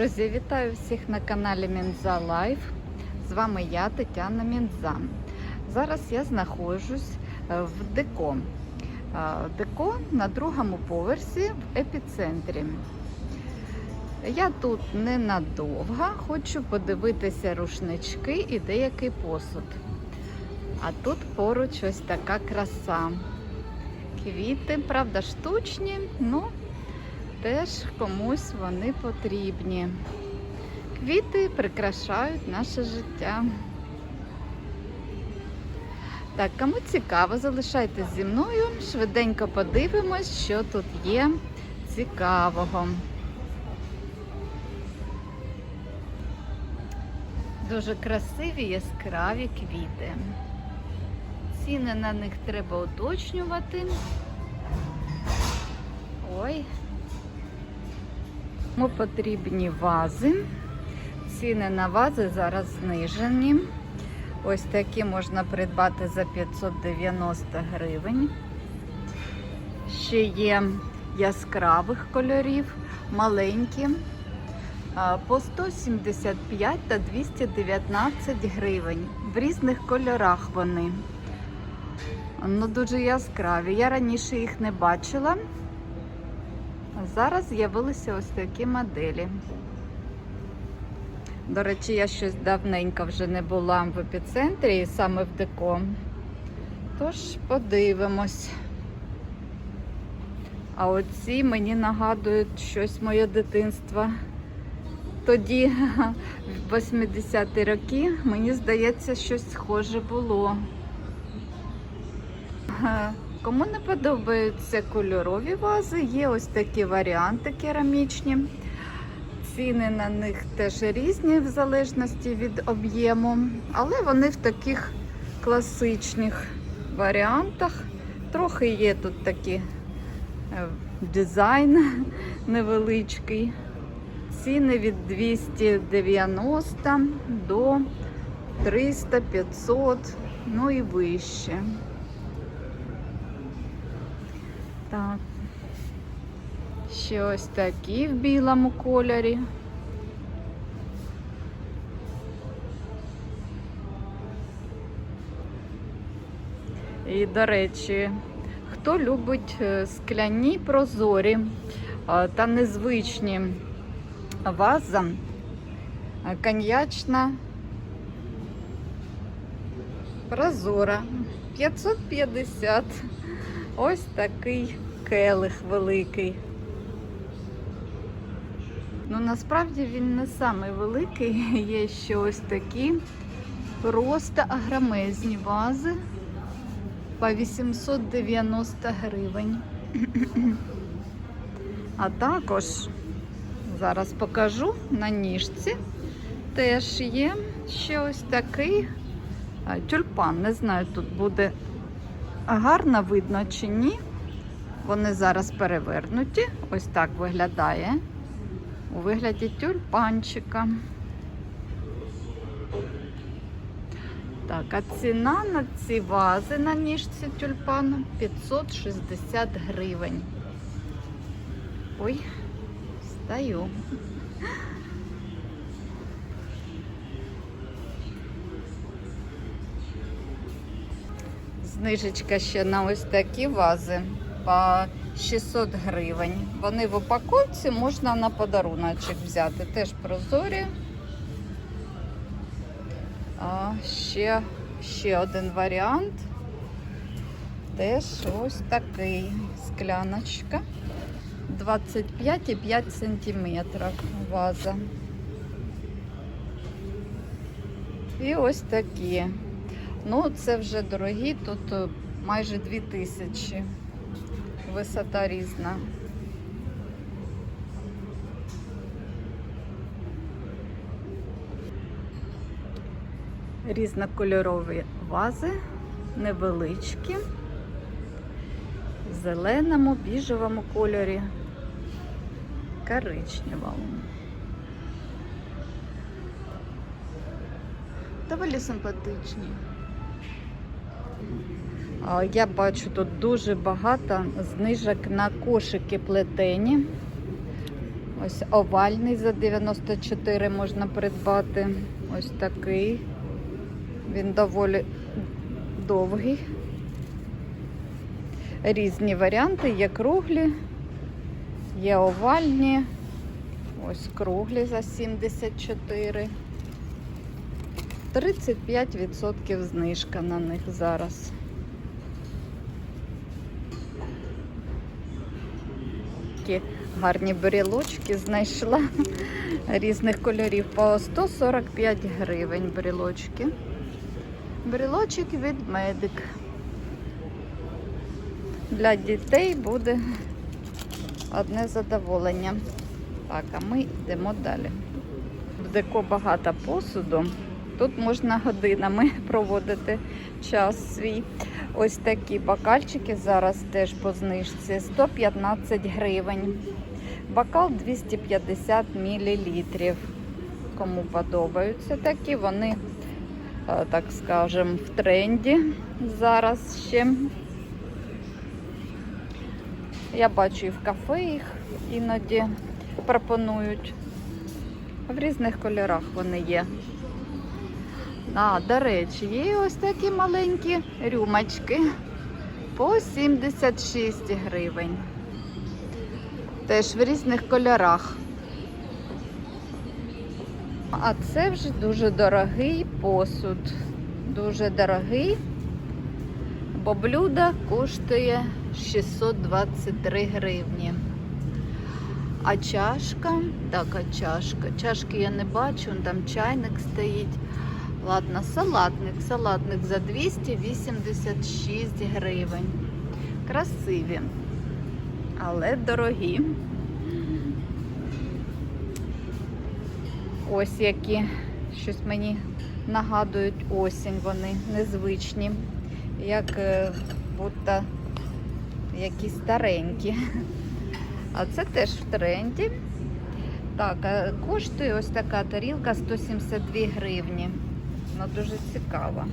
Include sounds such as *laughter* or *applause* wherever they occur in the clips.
Друзі, вітаю всіх на каналі Мінза Лайф. З вами я, Тетяна Мінза. Зараз я знаходжусь е, в Деко. Е, Деко на другому поверсі в епіцентрі. Я тут ненадовго, хочу подивитися рушнички і деякий посуд. А тут поруч ось така краса. Квіти, правда, штучні, ну теж комусь вони потрібні. Квіти прикрашають наше життя. Так, кому цікаво, залишайтесь зі мною. Швиденько подивимось, що тут є цікавого. Дуже красиві яскраві квіти. Ціни на них треба уточнювати. Ой. Ми потрібні вази. Ціни на вази зараз знижені. Ось такі можна придбати за 590 гривень. Ще є яскравих кольорів, маленькі. По 175 та 219 гривень. В різних кольорах вони. Ну, дуже яскраві. Я раніше їх не бачила. Зараз з'явилися ось такі моделі. До речі, я щось давненько вже не була в епіцентрі саме в деко. Тож подивимось. А оці мені нагадують щось моє дитинство. Тоді, в 80-ті роки, мені здається, щось схоже було. Кому не подобаються кольорові вази, є ось такі варіанти керамічні. Ціни на них теж різні в залежності від об'єму, але вони в таких класичних варіантах. Трохи є тут такі е, дизайн *laughs* невеличкий. Ціни від 290 до 300, 500, ну і вище. Так. Ще ось такі в білому кольорі. І, до речі, хто любить е, скляні прозорі е, та незвичні ваза, е, коньячна прозора 550. Ось такий келих великий. Ну, насправді він не самий великий, *laughs* є ще ось такі просто агромезні вази по 890 гривень. А також зараз покажу на ніжці. Теж є ще ось такий тюльпан. Не знаю, тут буде гарно видно чи ні. Вони зараз перевернуті. Ось так виглядає. У вигляді тюльпанчика. Так, а ціна на ці вази на ніжці тюльпану 560 гривень. Ой, стою. Знижечка ще на ось такі вази по 600 гривень. Вони в упаковці можна на подаруночок взяти. Теж прозорі. А ще, ще один варіант. Теж ось такий скляночка. 25,5 сантиметрів ваза. І ось такі. Ну, це вже дорогі, тут е, майже 2000. Висота різна. Різнокольорові вази, невеличкі, в зеленому, біжевому кольорі, коричневому. Доволі симпатичні. Я бачу тут дуже багато знижок на кошики плетені. Ось овальний за 94 можна придбати. Ось такий. Він доволі довгий. Різні варіанти, є круглі, є овальні. Ось круглі за 74. 35% знижка на них зараз. Такі гарні брілочки знайшла різних кольорів по 145 гривень брілочки. Брілочок від медик. Для дітей буде одне задоволення. Так, а ми йдемо далі. В деко багато посуду. Тут можна годинами *laughs* проводити час свій. Ось такі бокальчики зараз теж по знижці 115 гривень. Бокал 250 мл. Кому подобаються такі, вони, е, так скажемо, в тренді зараз ще. Я бачу і в кафе їх іноді пропонують. В різних кольорах вони є. А, до речі, є ось такі маленькі рюмочки по 76 гривень. Теж в різних кольорах. А це вже дуже дорогий посуд. Дуже дорогий, бо блюдо коштує 623 гривні. А чашка, так, а чашка. Чашки я не бачу, там чайник стоїть. Ладно, салатник. Салатник за 286 гривень. Красиві, але дорогі. Ось які щось мені нагадують осінь, вони незвичні, як е, будто якісь старенькі. А це теж в тренді. Так, коштує ось така тарілка 172 гривні. Вона дуже цікава.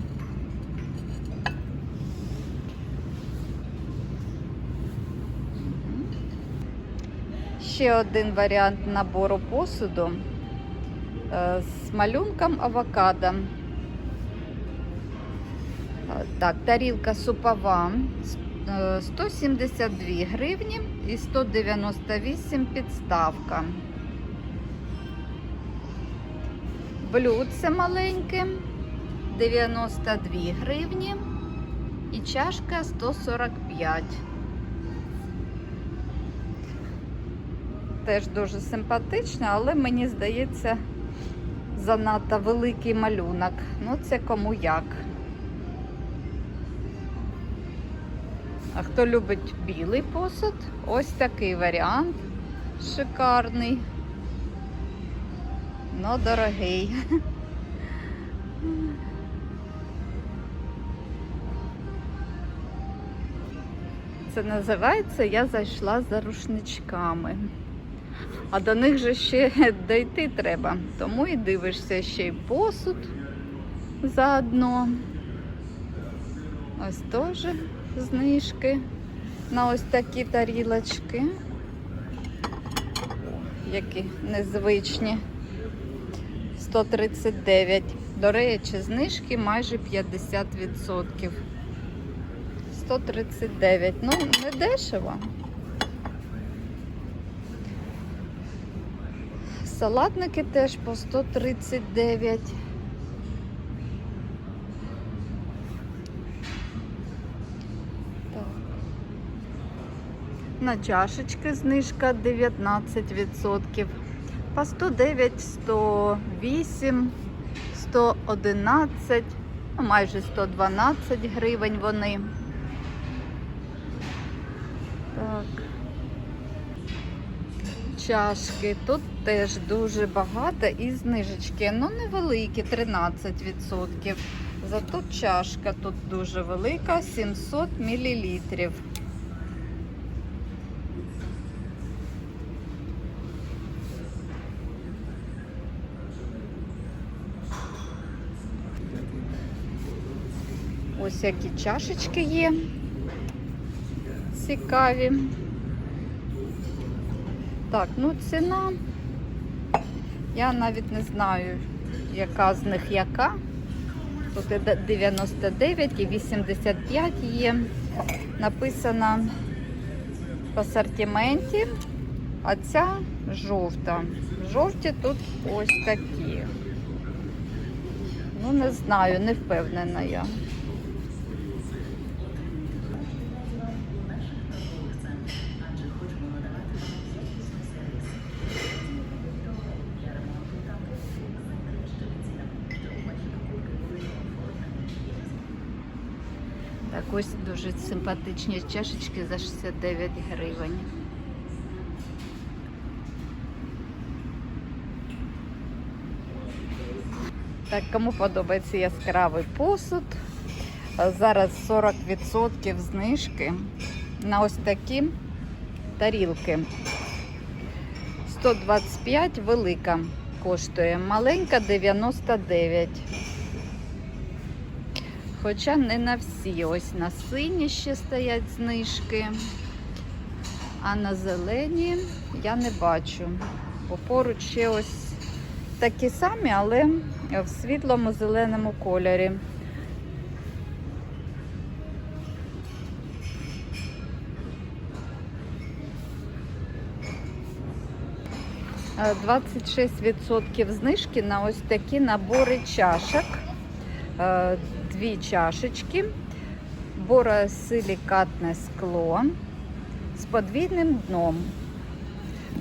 Ще один варіант набору посуду е, з малюнком авокадо. Е, Так, тарілка супова е, 172 гривні і 198 підставка. Блюдце маленьке 92 гривні і чашка 145. Теж дуже симпатична, але мені здається, занадто великий малюнок. Ну, це кому як. А хто любить білий посуд, ось такий варіант шикарний. Ну, дорогий. Це називається Я зайшла за рушничками. А до них же ще дойти треба. Тому і дивишся ще й посуд заодно. Ось теж знижки на ось такі тарілочки. Які незвичні. 139. До речі, знижки майже 50%. 139. Ну, не дешево. Салатники теж по 139. Так. На чашечки знижка 19%. По 109, 108, 111, ну, майже 112 гривень вони. Так. Чашки. Тут теж дуже багато і знижечки. Ну, невеликі, 13%. Зато чашка тут дуже велика, 700 мл. Ось які чашечки є. Цікаві. Так, ну ціна. Я навіть не знаю, яка з них яка. Тут і 99 і 85 є. Написано в асортименті, а ця жовта. Жовті тут ось такі. Ну, не знаю, не впевнена я. Так, ось дуже симпатичні чашечки за 69 гривень. Так, кому подобається яскравий посуд. Зараз 40% знижки на ось такі тарілки. 125 велика коштує, маленька 99. Хоча не на всі. Ось на сині ще стоять знижки, а на зелені я не бачу. Бо поруч ще ось такі самі, але в світлому зеленому кольорі. Е, 26% знижки на ось такі набори чашок. Дві чашечки, боросилікатне скло з подвійним дном.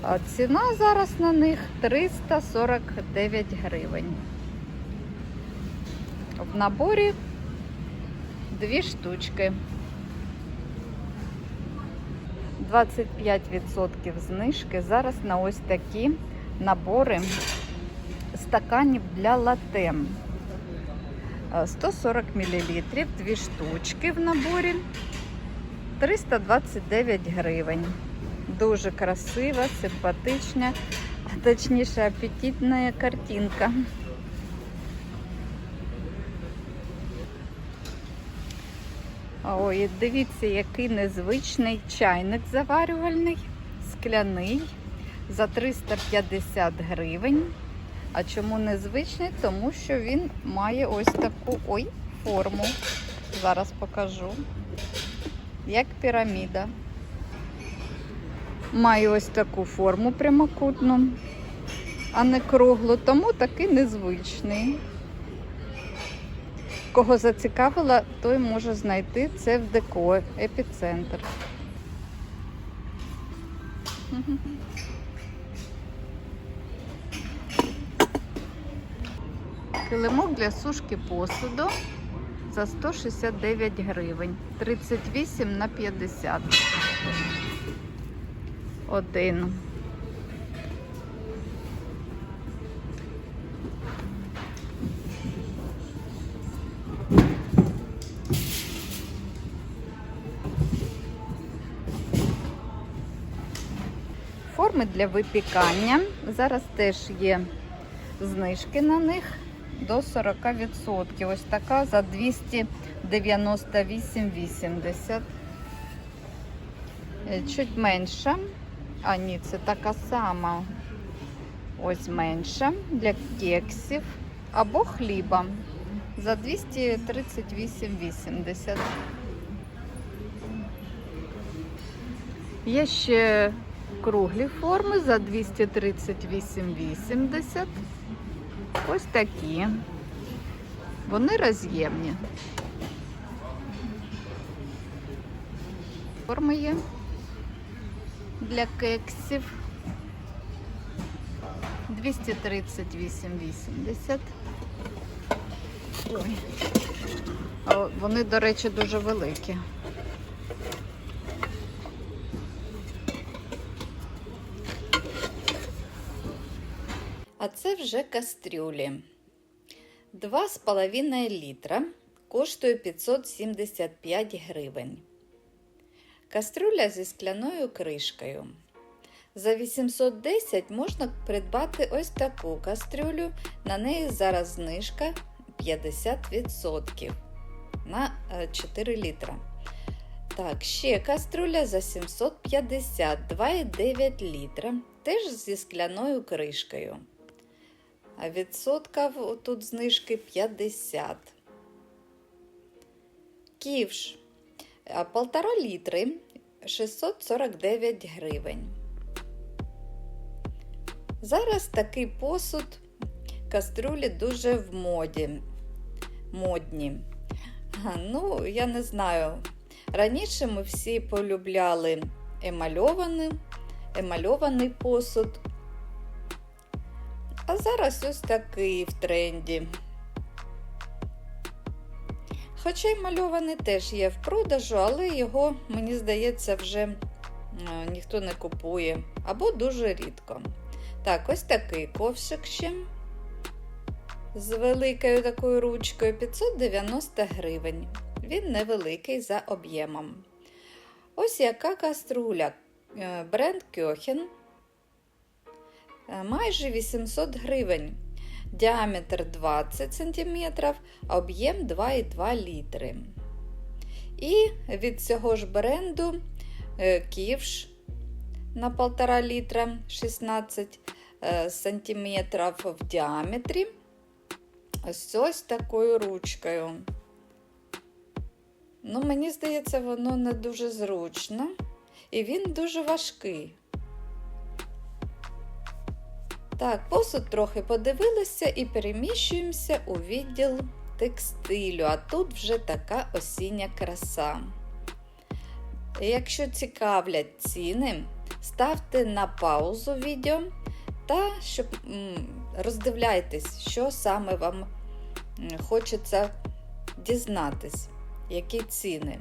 А Ціна зараз на них 349 гривень. В наборі дві штучки. 25% знижки зараз на ось такі набори стаканів для лате. Е, 140 мл, дві штучки в наборі. 329 гривень. Дуже красива, симпатична, а точніше апетитна картинка. Ой, дивіться, який незвичний чайник заварювальний, скляний за 350 гривень. А чому незвичний? Тому що він має ось таку ой, форму. Зараз покажу. Як піраміда. Має ось таку форму прямокутну, а не круглу, тому такий незвичний. Кого зацікавила, той може знайти це в деко епіцентр. Килимок для сушки посуду за 169 гривень. 38 на 50. Один. Форми для випікання. Зараз теж є знижки на них до 40%. Ось така за 298,80. Е, Чуть менша. А ні, це така сама. Ось менша для кексів або хліба за 238,80. Є ще круглі форми за 238,80. Ось такі. Вони роз'ємні. Форми є для кексів. 238,80. Ой. А Вони, до речі, дуже великі. А це вже кастрюлі. 2,5 літра коштує 575 гривень. Кастрюля зі скляною кришкою. За 810 можна придбати ось таку кастрюлю. На неї зараз знижка 50% на е, 4 літра. Так, ще каструля за 750, 2,9 літра, теж зі скляною кришкою. А відсотка тут знижки 50. Ківш а, полтора літри 649 гривень. Зараз такий посуд кастрюлі дуже в моді. Модні. Ну, я не знаю. Раніше ми всі полюбляли емальований, емальований посуд. А зараз ось такий в тренді. Хоча й мальований теж є в продажу, але його, мені здається, вже е, ніхто не купує або дуже рідко. Так, ось такий ковшик ще з великою такою ручкою 590 гривень. Він невеликий за об'ємом. Ось яка каструля. Е, Бренд Кьохен. Е, Майже 800 гривень. Діаметр 20 см, об'єм 2,2 літри. І від цього ж бренду е, ківш на 1,5 літра 16 е, сантиметрів в діаметрі. Ось ось такою ручкою. Ну, мені здається, воно не дуже зручно. І він дуже важкий. Так, посуд трохи подивилися і переміщуємося у відділ текстилю. А тут вже така осіння краса. Якщо цікавлять ціни, ставте на паузу відео та щоб роздивляйтесь, що саме вам хочеться дізнатись, які ціни.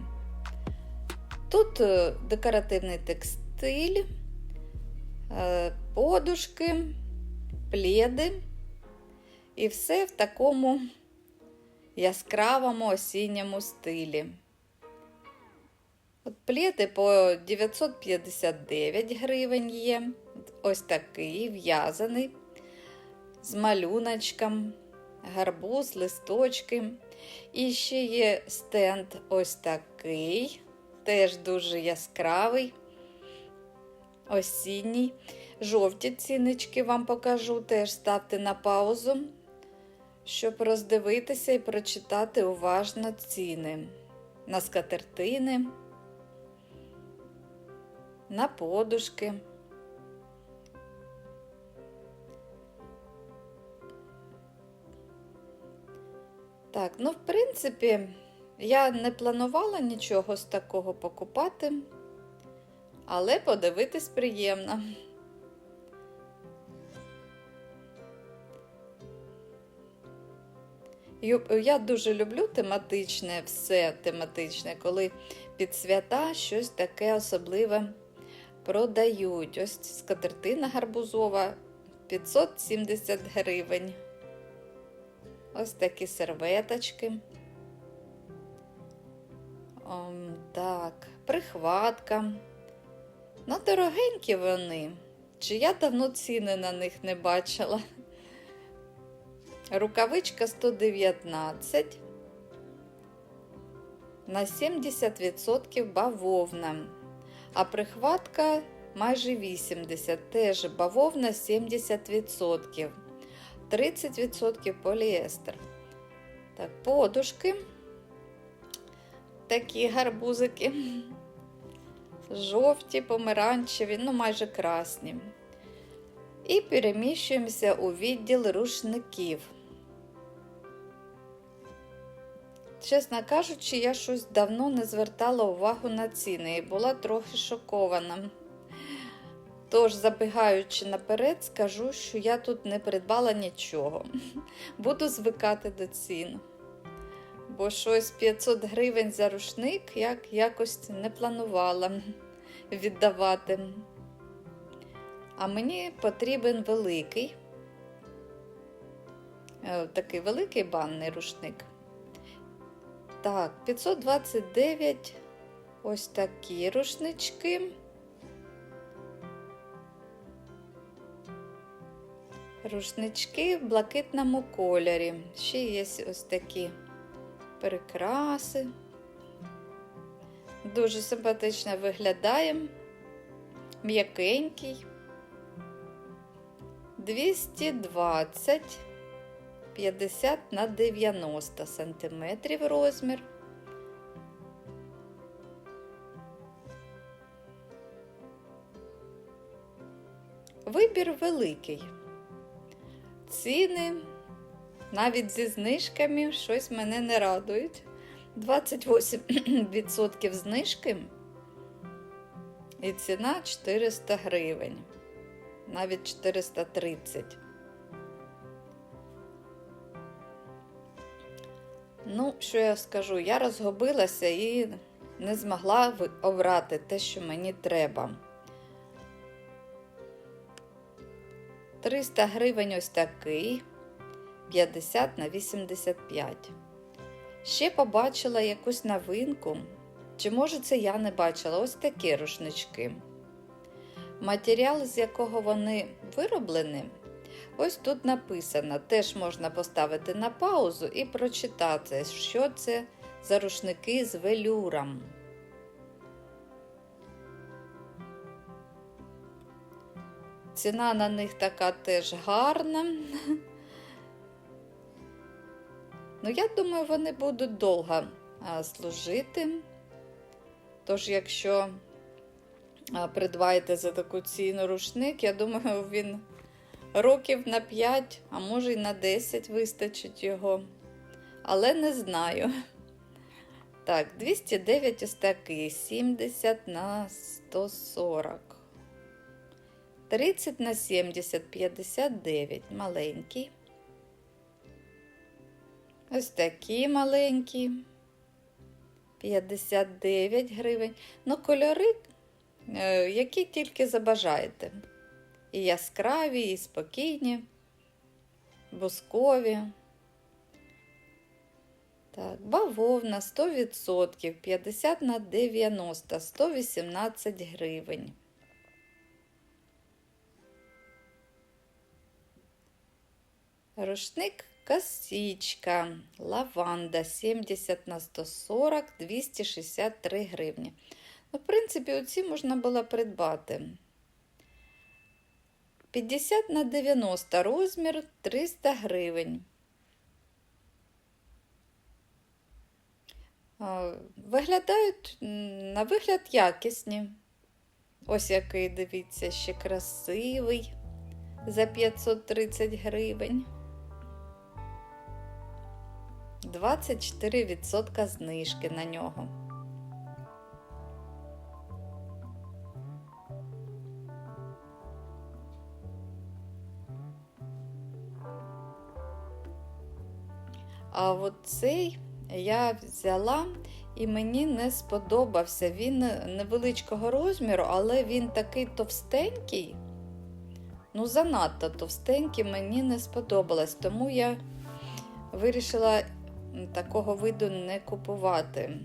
Тут е, декоративний текстиль, е, подушки, пледи і все в такому яскравому осінньому стилі. От пледи по 959 гривень є. Ось такий в'язаний, з малюночком, гарбуз, листочки. І ще є стенд ось такий, теж дуже яскравий, осінній. Жовті цінички вам покажу, теж ставте на паузу, щоб роздивитися і прочитати уважно ціни на скатертини, на подушки. Так, ну, в принципі, я не планувала нічого з такого покупати, але подивитись приємно. Я дуже люблю тематичне, все тематичне, коли під свята щось таке особливе продають. Ось скатертина гарбузова 570 гривень. Ось такі серветочки. Ом, так, прихватка. Ну, дорогенькі вони. Чи я давно ціни на них не бачила? Рукавичка 119. На 70% бавовна. А прихватка майже 80. Теж бавовна 70%. 30% поліестер. Так, подушки. Такі гарбузики. Жовті, помаранчеві, ну майже красні. І переміщуємося у відділ рушників. Чесно кажучи, я щось давно не звертала увагу на ціни і була трохи шокована. Тож, забігаючи наперед, скажу, що я тут не придбала нічого. *laughs* Буду звикати до цін. Бо щось 500 гривень за рушник як якось не планувала *laughs* віддавати. А мені потрібен великий, е, такий великий банний рушник. Так, 529 ось такі рушнички. Рушнички в блакитному кольорі. Ще є ось такі прикраси. Дуже симпатично виглядає. М'якенький. 220 50 на 90 сантиметрів розмір. Вибір великий. Ціни навіть зі знижками щось мене не радують. 28% знижки і ціна 400 гривень, навіть 430. Ну, що я скажу? Я розгубилася і не змогла обрати те, що мені треба. 300 гривень ось такий, 50 на 85. Ще побачила якусь новинку. Чи може це я не бачила? Ось такі рушнички. Матеріал, з якого вони вироблені, ось тут написано. Теж можна поставити на паузу і прочитати, що це за рушники з велюром. Ціна на них така теж гарна. Ну, я думаю, вони будуть довго служити. Тож, якщо придбаєте за таку ціну рушник, я думаю, він років на 5, а може й на 10 вистачить його. Але не знаю. Так, 209 ось такий, 70 на 140. 30 на 70, 59, маленький. Ось такі маленькі. 59 гривень. Ну, кольори, е, які тільки забажаєте. І яскраві, і спокійні, бускові. Так, бавовна 100%, 50 на 90, 118 гривень. Рушник косичка, лаванда 70 на 140, 263 гривні. Ну, в принципі, оці можна було придбати. 50 на 90 розмір 300 гривень. Виглядають на вигляд якісні. Ось який, дивіться, ще красивий за 530 гривень. 24% знижки на нього. А от цей я взяла і мені не сподобався. Він невеличкого розміру, але він такий товстенький. Ну, занадто товстенький, мені не сподобалось, тому я вирішила такого виду не купувати.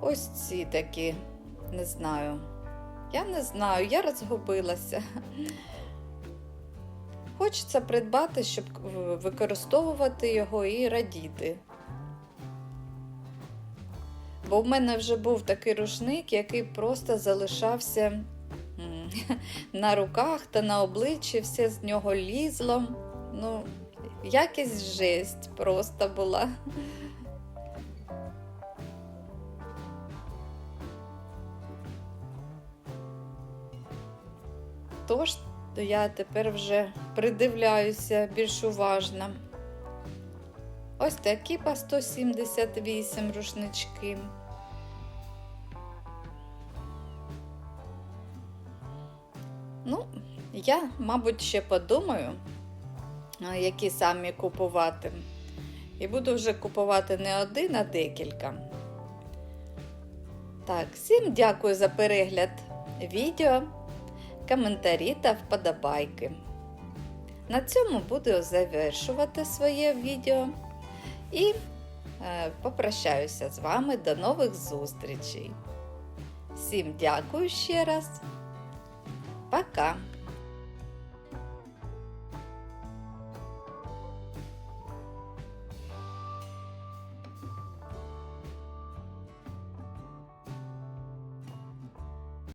Ось ці такі, не знаю. Я не знаю, я розгубилася. Хочеться придбати, щоб використовувати його і радіти. Бо в мене вже був такий рушник, який просто залишався *laughs* на руках та на обличчі, все з нього лізло. Ну, якість жесть просто була. *laughs* Тож я тепер вже придивляюся більш уважно. Ось такі по 178 рушнички. Ну, я, мабуть, ще подумаю, які самі купувати. І буду вже купувати не один, а декілька. Так, всім дякую за перегляд відео, коментарі та вподобайки. На цьому буду завершувати своє відео і е, попрощаюся з вами до нових зустрічей. Всім дякую ще раз. Пока!